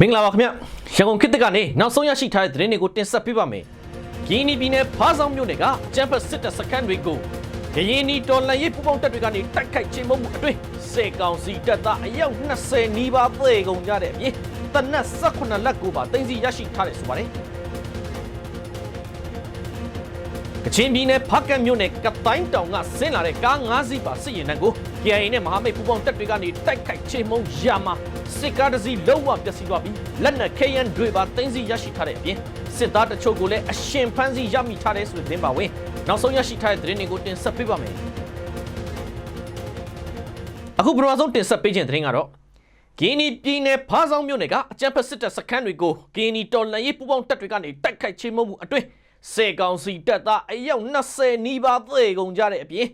မင်္ဂလာပါခင်ဗျရန်ကုန်ခေတ်သစ်ကနေနောက်ဆုံးရရှိထားတဲ့သတင်းတွေကိုတင်ဆက်ပေးပါမယ်ဂီနီပြည်နယ်ဖားဆောင်မြို့နယ်ကကျန်းဖက်စစ်တပ်စခန်းတွေကိုဂယင်းနီတော်လန်ရေးပူပေါင်းတပ်တွေကနေတိုက်ခိုက်ခြင်းမဟုတ်မှုအတွင်းစေကောင်စီတပ်သားအယောက်20နီးပါးသေကုန်ကြတဲ့အပြင်တနက်18လက်ကိုပါတင်စီရရှိထားတယ်ဆိုပါတယ် ချင်ပြည်နယ်ဖားကတ်မြို့နယ်ကတိုင်းတောင်ကဆင်းလာတဲ့ကား၅စီးပါစစ်ရင်တန်းကို KIA နဲ့မဟာမိတ်ပူးပေါင်းတပ်တွေကနေတိုက်ခိုက်ချေမှုန်းရမှာစစ်ကားတစ်စီးလုံးဝပျက်စီးသွားပြီးလက်နက်ခဲယမ်းတွေပါတင်းစီရရှိထားတဲ့အပြင်စစ်သားတချို့ကိုလည်းအရှင်ဖမ်းဆီးရမိထားတဲ့ဆိုတဲ့သတင်းပါဝင်နောက်ဆုံးရရှိထားတဲ့သတင်းတွေကိုတင်ဆက်ပေးပါမယ်အခုပထမဆုံးတင်ဆက်ပေးခြင်းသတင်းကတော့ဂီနီပြည်နယ်ဖားဆောင်မြို့နယ်ကအကြမ်းဖက်စစ်တပ်စခန်းတွေကိုဂီနီတော်လှန်ရေးပူးပေါင်းတပ်တွေကနေတိုက်ခိုက်ချေမှုန်းမှုအတွင်း စေကောင်စီတပ်သားအယောက်20နီးပါးသေကုန်ကြတဲ့အပြင်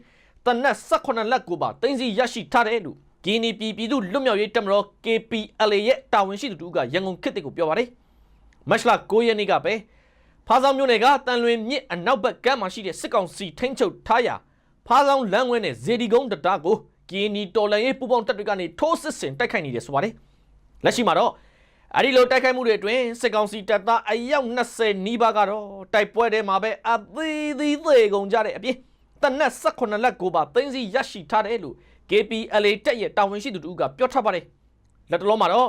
တနက်18လက်ကိုပါတင်းစီရရှိထားတယ်လို့ဂီနီပြည်ပြည်သူလွတ်မြောက်ရေးတပ်မတော် KPLA ရဲ့တာဝန်ရှိသူတို့ကရန်ကုန်ခေတ်တစ်ကိုပြောပါတယ်မတ်လ9ရက်နေ့ကပဲဖားဆောင်မြို့နယ်ကတန်လွင်မြစ်အနောက်ဘက်ကမ်းမှာရှိတဲ့စစ်ကောင်စီထိန်းချုပ်ထားရာဖားဆောင်လမ်းဝဲနဲ့ဇေဒီကုန်းတတားကိုဂီနီတော်လှန်ရေးပူးပေါင်းတပ်တွေကနေထိုးစစ်ဆင်တိုက်ခိုက်နေတယ်ဆိုပါတယ်လက်ရှိမှာတော့ အဲ့ဒီလိုတိုက်ခိုက်မှုတွေအတွင်းစစ်ကောင်စီတပ်သားအယောက်20နီးပါးကတော့တိုက်ပွဲထဲမှာပဲအသေးသေးသေးကုန်ကြတဲ့အပြင်တနက်18လက်ကိုပါသိန်းစီရရှိထားတယ်လို့ KPLA တက်ရဲ့တာဝန်ရှိသူတို့ကပြောထားပါတယ်လက်တလုံးမှာတော့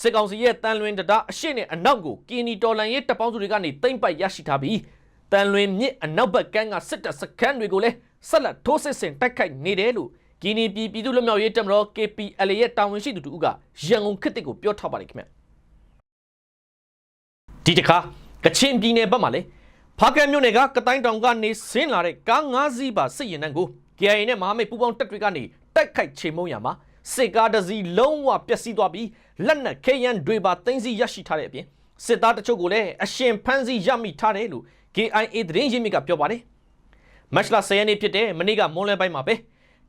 စစ်ကောင်စီရဲ့တန်လွင်တတားအရှိနဲ့အနောက်ကိုကီနီတော်လန်ရေးတပ်ပေါင်းစုတွေကနေတိမ့်ပိုက်ရရှိထားပြီးတန်လွင်မြစ်အနောက်ဘက်ကမ်းကစစ်တပ်စခန်းတွေကိုလည်းဆက်လက်ထိုးစစ်ဆင်တိုက်ခိုက်နေတယ်လို့ကီနီပြည်ပြည်သူ့လွတ်မြောက်ရေးတပ်မတော် KPLA ရဲ့တာဝန်ရှိသူတို့ကရန်ကုန်ခေတ်တစ်ကိုပြောထားပါတယ်ခင်ဗျ ဒီတခါကချင်ပြည်နယ်ဘက်မှာလည်းဖားကန့်မြို့နယ်ကကတိုင်းတောင်ကနေဆင်းလာတဲ့ကား၅စီးပါစစ်ရင်တန်းကို KIA နဲ့မဟာမိတ်ပူးပေါင်းတပ်တွေကနေတိုက်ခိုက်ချေမှုန်းရမှာစစ်ကားတစ်စီးလုံးဝပျက်စီးသွားပြီးလက်နက်ခဲယမ်းတွေပါသိမ်းဆည်းရရှိထားတဲ့အပြင်စစ်သားတချို့ကိုလည်းအရှင်ဖမ်းဆီးရမိထားတယ်လို့ KIA သတင်းရင်းမြစ်ကပြောပါတယ်မတ်လ10ရက်နေ့ဖြစ်တဲ့မနေ့ကမွန်းလွဲပိုင်းမှာပဲ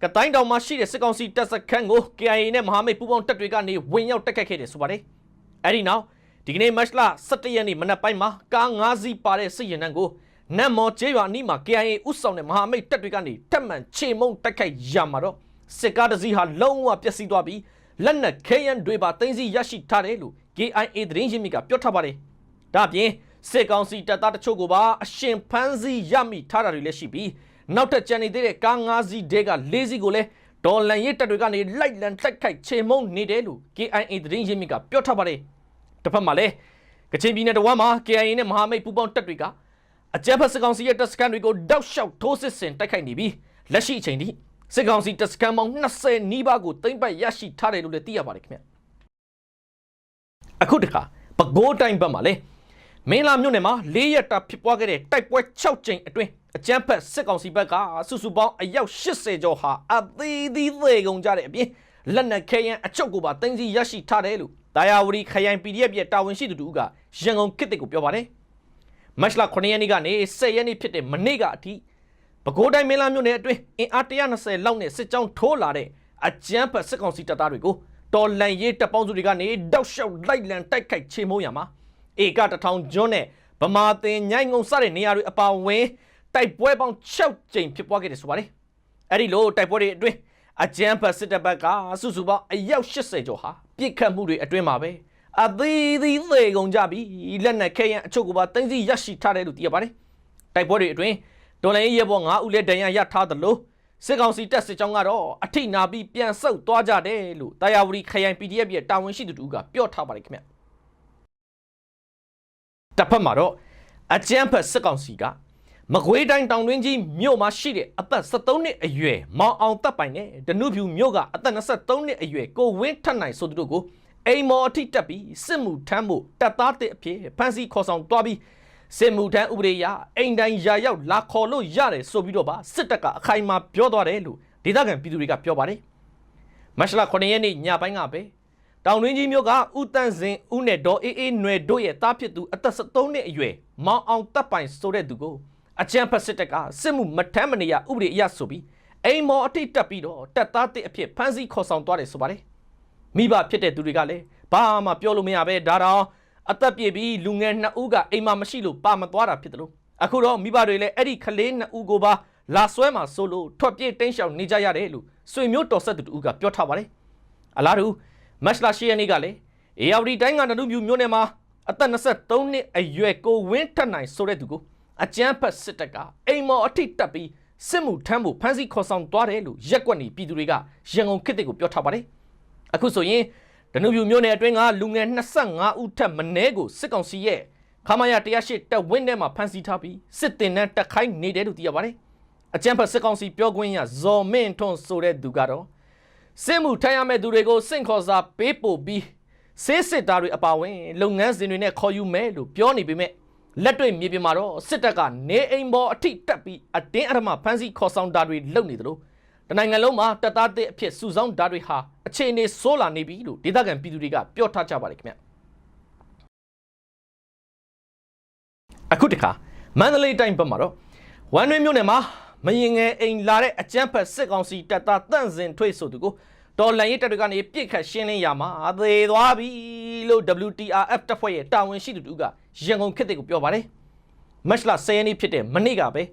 ကတိုင်းတောင်မှာရှိတဲ့စစ်ကောင်စီတပ်စခန်းကို KIA နဲ့မဟာမိတ်ပူးပေါင်းတပ်တွေကနေဝင်ရောက်တိုက်ခိုက်ခဲ့တယ်ဆိုပါတယ်အဲဒီနောက် ဒီကနေ့မတ်လ17ရက်နေ့မနက်ပိုင်းမှာကား၅စီးပါတဲ့စစ်ရင်တန်းကိုနတ်မော်ကျေးရွာအနီးမှာ KIA ဥဆောင်တဲ့မဟာမိတ်တပ်တွေကနေတက်မှန်ချေမှုန်းတိုက်ခိုက်ရမှာတော့စစ်ကားတစ်စီးဟာလုံးဝပျက်စီးသွားပြီးလက်နက်ခဲယမ်းတွေပါသိမ်းဆည်းရရှိထားတယ်လို့ KIA သတင်းရင်းမြစ်ကပြောထားပါတယ်။ဒါ့အပြင်စစ်ကောင်စီတပ်သားတချို့ကိုပါအရှင်ဖမ်းဆီးရမိထားတာတွေလည်းရှိပြီးနောက်ထပ်ကြံနေသေးတဲ့ကား၅စီးတဲက၄စီးကိုလည်းဒေါ်လန်ရေးတပ်တွေကနေလိုက်လံတိုက်ခိုက်ချေမှုန်းနေတယ်လို့ KIA သတင်းရင်းမြစ်ကပြောထားပါတယ်။ တစ်ဖက်မှာလည်းကချင်ပြည်နယ်တဝမ်းမှာ KIA နဲ့မဟာမိတ်ပူးပေါင်းတပ်တွေကအကြမ်းဖက်စစ်ကောင်စီရဲ့တပ်စခန်းတွေကိုတောက်လျှောက်ထိုးစစ်ဆင်တိုက်ခိုက်နေပြီးလက်ရှိအချိန်ထိစစ်ကောင်စီတပ်စခန်းပေါင်း20နီးပါးကိုသိမ်းပိုက်ရရှိထားတယ်လို့လည်းသိရပါတယ်ခင်ဗျအခုတခါပဲခူးတိုင်းဘက်မှာလည်းမင်းလာမြို့နယ်မှာ၄ရက်တာဖြစ်ပွားခဲ့တဲ့တိုက်ပွဲ6ကြိမ်အတွင်းအကြမ်းဖက်စစ်ကောင်စီဘက်ကစုစုပေါင်းအယောက်80ကျော်ဟာအသေးသေးသေးကုန်ကြတဲ့အပြင်လက်နက်ခဲယမ်းအချုပ်ကိုပါတင်စီရရှိထားတယ်လို့ တာယာဝတီခရိုင် PDF ရဲ့တာဝန်ရှိသူတို့ကရန်ကုန်ခေတ်တစ်ကိုပြောပါတယ်မတ်လ9ရက်နေ့ကနေ10ရက်နေ့ဖြစ်တဲ့မနေ့ကအထိပဲခူးတိုင်းမင်းလာမြို့နယ်အတွင်းအင်အား120လောက်နဲ့စစ်ကြောင်းထိုးလာတဲ့အကြမ်းဖက်စစ်ကောင်စီတပ်သားတွေကိုတော်လန်ရေးတပ်ပေါင်းစုတွေကနေတောက်လျှောက်လိုက်လံတိုက်ခိုက်ချေမှုန်းရမှာဧကတထောင်ကျွန်းနဲ့ဗမာသင်ညိုင်ငုံစတဲ့နေရာတွေအပါအဝင်တိုက်ပွဲပေါင်း6ကြိမ်ဖြစ်ပွားခဲ့တယ်ဆိုပါတယ်အဲ့ဒီလိုတိုက်ပွဲတွေအတွင်း အကြမ်းဖက်စစ်တပ်ဘက်ကစုစုပေါင်းအယောက်80ကျော်ဟာပြစ်ခတ်မှုတွေအတွင်းမှာပဲအသေးသေးသေးကုန်ကြပြီလက်နက်ခဲယမ်းအချုပ်ကိုပါတင်းစီရရှိထားတယ်လို့သိရပါတယ်တိုက်ပွဲတွေအတွင်းဒေါ်လာရေးဘော9ဦးလဲဒဏ်ရာရထားသလိုစစ်ကောင်စီတပ်စစ်ကြောင်းကတော့အထိနာပြီးပြန်ဆုတ်သွားကြတယ်လို့တာယာဝတီခရိုင် PDF ရဲ့တာဝန်ရှိသူတို့ကပြောထားပါတယ်ခင်ဗျတစ်ဖက်မှာတော့အကြမ်းဖက်စစ်ကောင်စီက မကွေးတိုင်းတောင်တွင်းကြီးမြို့မှာရှိတဲ့အသက်73နှစ်အရွယ်မောင်အောင်တပ်ပိုင်နဲ့ဒနုဖြူမြို့ကအသက်23နှစ်အရွယ်ကိုဝင်းထက်နိုင်ဆိုသူတို့ကိုအိမ်မော်အထိတက်ပြီးစစ်မှုထမ်းဖို့တပ်သားတဲ့အဖြစ်ဖမ်းဆီးခေါ်ဆောင်သွားပြီးစစ်မှုထမ်းဥပဒေအရအိမ်တိုင်းရာရောက်လာခေါ်လို့ရတယ်ဆိုပြီးတော့ပါစစ်တပ်ကအခိုင်အမာပြောသွားတယ်လို့ဒေသခံပြည်သူတွေကပြောပါတယ်မတ်လ9ရက်နေ့ညပိုင်းကပဲတောင်တွင်းကြီးမြို့ကဦးတန်းစင်ဦးနဲ့ဒေါ်အေးအေးနွယ်တို့ရဲ့တားဖြစ်သူအသက်73နှစ်အရွယ်မောင်အောင်တပ်ပိုင်ဆိုတဲ့သူကို အကြမ်းဖက်စစ်တပ်ကစစ်မှုမထမ်းမနေရဥပဒေအရဆိုပြီးအိမ်မော်အထိတက်ပြီးတော့တပ်သားတဲ့အဖြစ်ဖမ်းဆီးခေါ်ဆောင်သွားတယ်ဆိုပါတယ်မိဘဖြစ်တဲ့သူတွေကလည်းဘာမှပြောလို့မရပဲဒါတော့အသက်ပြည့်ပြီးလူငယ်နှစ်ဦးကအိမ်မှာမရှိလို့ပါမသွားတာဖြစ်တယ်လို့အခုတော့မိဘတွေလည်းအဲ့ဒီကလေးနှစ်ဦးကိုပါလာဆွဲမှာဆိုလို့ထွက်ပြေးတင်းရှောင်နေကြရတယ်လို့ဆွေမျိုးတော်ဆက်သူတူကပြောထားပါတယ်အလားတူမတ်လ10ရက်နေ့ကလည်းအေယာဝတီတိုင်းကနနုပြူမြို့နယ်မှာအသက်23နှစ်အရွယ်ကိုဝင်းထက်နိုင်ဆိုတဲ့သူကို အကြမ်းဖက်စစ်တပ်ကအိမ်မော်အထိတက်ပြီးစစ်မှုထမ်းဖို့ဖမ်းဆီးခေါ်ဆောင်သွားတယ်လို့ရက်ကွက်နေပြည်သူတွေကရန်ကုန်ခေတ်တွေကိုပြောထားပါတယ်။အခုဆိုရင်ဒနုပြူမြို့နယ်အတွင်းကလူငယ်25ဦးထက်မနည်းကိုစစ်ကောင်စီရဲ့ခမာရ108တပ်ဝင်းထဲမှာဖမ်းဆီးထားပြီးစစ်တင်နှန်းတက်ခိုင်းနေတယ်လို့သိရပါတယ်။အကြမ်းဖက်စစ်ကောင်စီပြောခွင့်ရဇော်မင်းထွန်းဆိုတဲ့သူကတော့စစ်မှုထမ်းရမယ့်သူတွေကိုစင့်ခေါ်စာပေးပို့ပြီးစစ်စစ်သားတွေအပါအဝင်လုပ်ငန်းစဉ်တွေနဲ့ခေါ်ယူမယ်လို့ပြောနေပေမဲ့ လက်တွေ့မြေပြင်မှာတော့စစ်တပ်ကနေအိမ်ပေါ်အထိတက်ပြီးအတင်းအဓမ္မဖမ်းဆီးခေါ်ဆောင်တာတွေလုပ်နေသလိုတနိုင်ငံလုံးမှာတပ်သားတဲ့အဖြစ်စုဆောင်းတာတွေဟာအခြေအနေဆိုးလာနေပြီလို့ဒေသခံပြည်သူတွေကပြောထားကြပါတယ်ခင်ဗျအခုတခါမန္တလေးတိုင်းဘက်မှာတော့ဝမ်တွင်းမြို့နယ်မှာမရင်ငယ်အိမ်လာတဲ့အကြမ်းဖက်စစ်ကောင်စီတပ်သားတန့်စင်ထွေးဆိုသူကို တော်လန်ရေးတပ်တွေကနေပြစ်ခတ်ရှင်းလင်းရမှာသေသွားပြီလို့ WTRF တပ်ဖွဲ့ရဲ့တာဝန်ရှိသူတို့ကရန်ကုန်ခေတ်တွေကိုပြောပါတယ်မတ်လ10ရက်နေ့ဖြစ်တဲ့မနေ့ကပဲ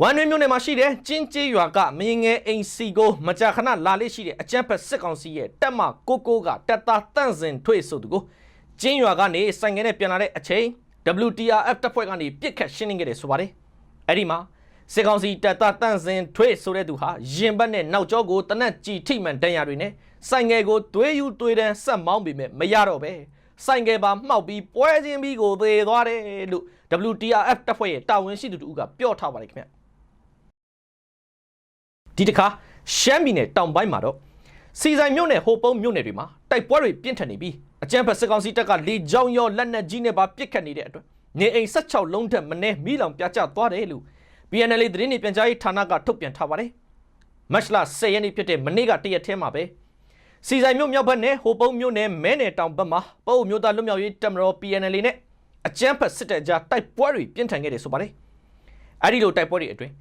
ဝမ်တွင်းမြို့နယ်မှာရှိတဲ့ကျင်းကျေးရွာကမရင်ငယ်အိမ်စီကိုမကြာခဏလာလေးရှိတဲ့အကြမ်းဖက်စစ်ကောင်စီရဲ့တပ်မကိုကိုကတပ်သားတန့်စင်ထွေးဆိုသူကိုကျင်းရွာကနေစိုင်ငယ်နဲ့ပြန်လာတဲ့အချိန် WTRF တပ်ဖွဲ့ကနေပြစ်ခတ်ရှင်းလင်းခဲ့တယ်ဆိုပါတယ်အဲ့ဒီမှာ စစ်ကောင်စီတပ်သားတန့်စင်ထွေးဆိုတဲ့သူဟာရင်ဘတ်နဲ့နောက်ကျောကိုတနက်ကြည်ထိမှန်တန်ရာတွေနဲ့စိုင်ငယ်ကိုသွေးယူသွေးတန်းဆက်မောင်းပေမဲ့မရတော့ပဲစိုင်ငယ်ပါမှောက်ပြီးပွဲချင်းပြီးကိုသေသွားတယ်လို့ WTRF တပ်ဖွဲ့ရဲ့တာဝန်ရှိသူတို့ကပြောထားပါတယ်ခင်ဗျဒီတစ်ခါရှမ်းပြည်နယ်တောင်ပိုင်းမှာတော့စီဆိုင်မြို့နယ်ဟိုပုံးမြို့နယ်တွေမှာတိုက်ပွဲတွေပြင်းထန်နေပြီးအကြမ်းဖက်စစ်ကောင်စီတပ်ကလေကြောင်းရောလက်နက်ကြီးနဲ့ပါပစ်ခတ်နေတဲ့အတွက်နေအိမ်16လုံးထက်မနည်းမိလောင်ပြကျသွားတယ်လို့ PNL သတင်းတွေပြန်ကြားရေးဌာနကထုတ်ပြန်ထားပါတယ်။မတ်လ10ရက်နေ့ဖြစ်တဲ့မနေ့ကတရက်ထဲမှာပဲစီဆိုင်မြို့မြောက်ဘက်နဲ့ဟိုပုံးမြို့နယ်မဲနယ်တောင်ဘက်မှာပအိုမြို့သားလွတ်မြောက်ရေးတပ်မတော် PNL နဲ့အကြမ်းဖက်စစ်တပ်ကြားတိုက်ပွဲတွေပြင်းထန်ခဲ့တယ်ဆိုပါတယ်။အဲဒီလိုတိုက်ပွဲတွေအတွင်း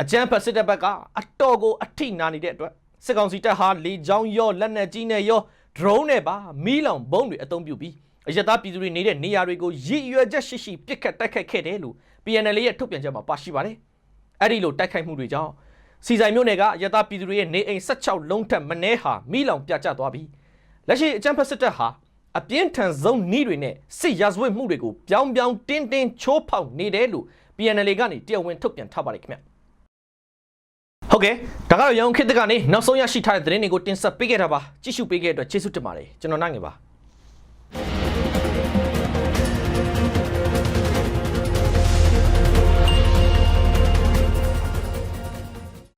အကြမ်းဖက်စစ်တပ်ဘက်ကအတော်ကိုအထိနာနေတဲ့အတွက်စစ်ကောင်စီတပ်ဟာလေကြောင်းရောလက်နက်ကြီးနဲ့ရော drone နဲ့ပါမီးလောင်ဘုံတွေအသုံးပြုပြီးအရတားပြည်သူတွေနေတဲ့နေရာတွေကိုရည်ရွယ်ချက်ရှိရှိပစ်ခတ်တိုက်ခိုက်ခဲ့တယ်လို့ PNL ရဲ့ထုတ်ပြန်ချက်မှာပါရှိပါတယ်။ အဲ့ဒီလိုတိုက်ခိုက်မှုတွေကြောင့်စီဆိုင်မြို့နယ်ကရတားပြည်သူတွေရဲ့နေအိမ်16လုံးထက်မနည်းဟာမီးလောင်ပြကျသွားပြီးလက်ရှိအကြမ်းဖက်စစ်တပ်ဟာအပြင်းထန်ဆုံးနှီးတွေနဲ့စစ်ရာဇဝတ်မှုတွေကိုပြောင်းပြောင်းတင်းတင်းချိုးဖောက်နေတယ်လို့ PNL ကနေတရားဝင်ထုတ်ပြန်ထားပါတယ်ခင်ဗျ။ဟုတ်ကဲ့ဒါကတော့ရောင်ခေတ်တကနေနောက်ဆုံးရရှိထားတဲ့သတင်းတွေကိုတင်ဆက်ပေးခဲ့တာပါကြည့်ရှုပေးခဲ့တဲ့အတွက်ကျေးဇူးတင်ပါတယ်ကျွန်တော်နိုင်ငယ်ပါ